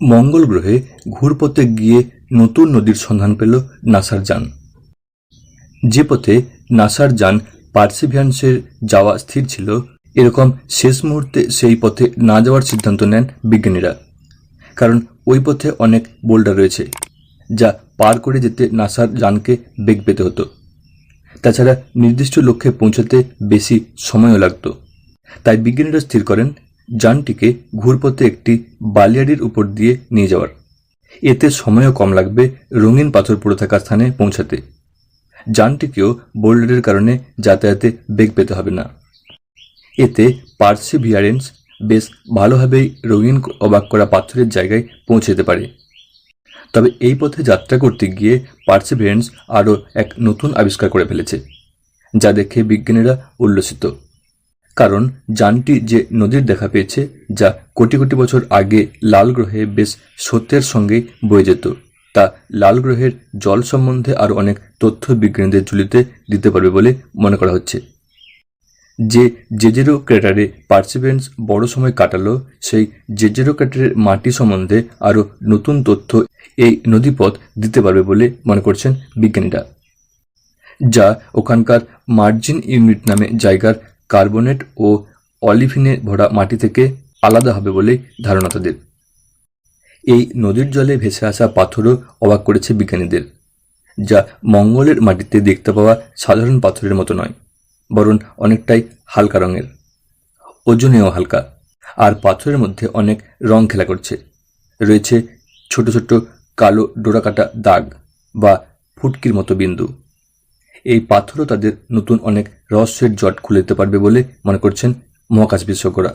মঙ্গল গ্রহে ঘুরপথে গিয়ে নতুন নদীর সন্ধান পেল নাসার যান। যে পথে নাসার যান পার্সিভিয়ান্সের যাওয়া স্থির ছিল, এরকম শেষ মুহূর্তে সেই পথে না যাওয়ার সিদ্ধান্ত নেন বিজ্ঞানীরা। কারণ ওই পথে অনেক বোল্ডার রয়েছে, যা পার করে যেতে নাসার যানকে বেগ পেতে হতো। তাছাড়া নির্দিষ্ট লক্ষ্যে পৌঁছাতে বেশি সময়ও লাগতো। তাই বিজ্ঞানীরা স্থির করেন যানটিকে ঘুরপথে একটি বালিয়াড়ির উপর দিয়ে নিয়ে যাওয়ার। এতে সময়ও কম লাগবে রঙিন পাথর পড়ে থাকা স্থানে পৌঁছাতে। যানটিকেও বোল্ডারের কারণে যাতায়াতে বেগ পেতে হবে না। এতে পার্সিভিয়ারেন্স বেশ ভালোভাবেই রঙিন অবাক করা পাথরের জায়গায় পৌঁছে যেতে পারে। তবে এই পথে যাত্রা করতে গিয়ে পার্সিভিয়ারেন্স আরও এক নতুন আবিষ্কার করে ফেলেছে, যা দেখে বিজ্ঞানীরা উল্লসিত। কারণ যানটি যে নদীর দেখা পেয়েছে, যা কোটি কোটি বছর আগে লাল গ্রহে বেশ সত্যের সঙ্গে বয়ে যেত। তা লাল গ্রহের জল সম্বন্ধে আরও অনেক তথ্য বিজ্ঞানীদের ঝুলিতে দিতে পারবে বলে মনে করা হচ্ছে। যে জেজেরো ক্রেটারে পার্সিভেন্স বড় সময় কাটালো, সেই জেজেরো ক্রেটারের মাটি সম্বন্ধে আরও নতুন তথ্য এই নদীপথ দিতে পারবে বলে মনে করছেন বিজ্ঞানীরা। যা ওখানকার মার্জিন ইউনিট নামে জায়গার কার্বনেট ও অলিভিনে ভরা মাটি থেকে আলাদা হবে বলে ধারণা তাদের। এই নদীর জলে ভেসে আসা পাথরও অবাক করেছে বিজ্ঞানীদের, যা মঙ্গলের মাটিতে দেখতে পাওয়া সাধারণ পাথরের মতো নয়, বরং অনেকটাই হালকা রঙের। ওজনেও হালকা, আর পাথরের মধ্যে অনেক রং খেলা করছে। রয়েছে ছোট ছোট কালো ডোরাকাটা দাগ বা ফুটকির মতো বিন্দু। এই পাথরও তাদের নতুন অনেক রহস্যের জট খুলে দিতে পারবে বলে মনে করছেন মহাকাশ বিশেষজ্ঞরা।